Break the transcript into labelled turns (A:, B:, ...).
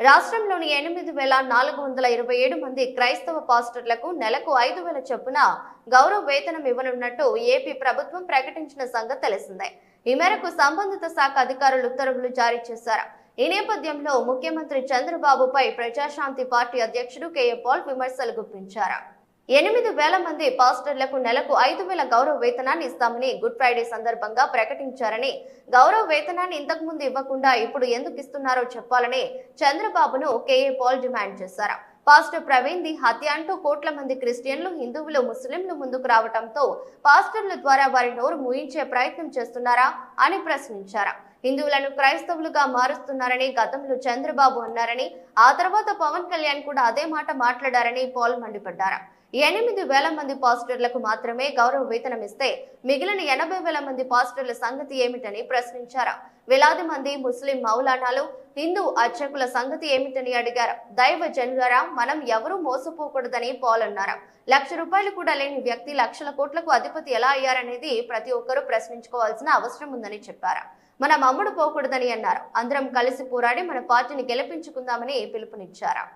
A: రాష్ట్రంలోని ఎనిమిది వేల నాలుగు వందల ఇరవై ఏడు మంది క్రైస్తవ పాస్టర్లకు నెలకు ఐదు వేల చొప్పున గౌరవ వేతనం ఇవ్వనున్నట్టు ఏపీ ప్రభుత్వం ప్రకటించిన సంగతి తెలిసిందే. ఈ మేరకు సంబంధిత శాఖ అధికారులు ఉత్తర్వులు జారీ చేశారు. ఈ నేపథ్యంలో ముఖ్యమంత్రి చంద్రబాబుపై ప్రజాశాంతి పార్టీ అధ్యక్షుడు కేఏ పాల్ విమర్శలు గుప్పించారు. ఎనిమిది వేల మంది పాస్టర్లకు నెలకు ఐదు వేల గౌరవ వేతనాన్ని ఇస్తామని గుడ్ ఫ్రైడే సందర్భంగా ప్రకటించారని గౌరవ వేతనాన్ని ఇంతకు ముందు ఇవ్వకుండా ఇప్పుడు ఎందుకు ఇస్తున్నారో చెప్పాలని చంద్రబాబును కేఏ పాల్ డిమాండ్ చేశారు. పాస్టర్ ప్రవీణ్ ది హత్య అంటూ కోట్ల మంది క్రిస్టియన్లు హిందువులు ముస్లింలు ముందుకు రావడంతో పాస్టర్ల ద్వారా వారి నోరు ముయించే ప్రయత్నం చేస్తున్నారా అని ప్రశ్నించారు. హిందువులను క్రైస్తవులుగా మారుస్తున్నారని గతంలో చంద్రబాబు అన్నారని ఆ తర్వాత పవన్ కళ్యాణ్ కూడా అదే మాట మాట్లాడారని పాల్ మండిపడ్డారు. ఎనిమిది వేల మంది పాస్టర్లకు మాత్రమే గౌరవ వేతనం ఇస్తే మిగిలిన ఎనభై వేల మంది పాస్టర్ల సంగతి ఏమిటని ప్రశ్నించారు. వేలాది మంది ముస్లిం మౌలానాలు హిందూ అర్చకుల సంగతి ఏమిటని అడిగారు. దైవ జనుగారా మనం ఎవరూ మోసపోకూడదని పాల్ అన్నారు. లక్ష రూపాయలు కూడా లేని వ్యక్తి లక్షల కోట్లకు అధిపతి ఎలా అయ్యారనేది ప్రతి ఒక్కరూ ప్రశ్నించుకోవాల్సిన అవసరం ఉందని చెప్పారు. మనం అమ్ముడు పోకూడదని అన్నారు. అందరం కలిసి పోరాడి మన పార్టీని గెలిపించుకుందామని పిలుపునిచ్చారు.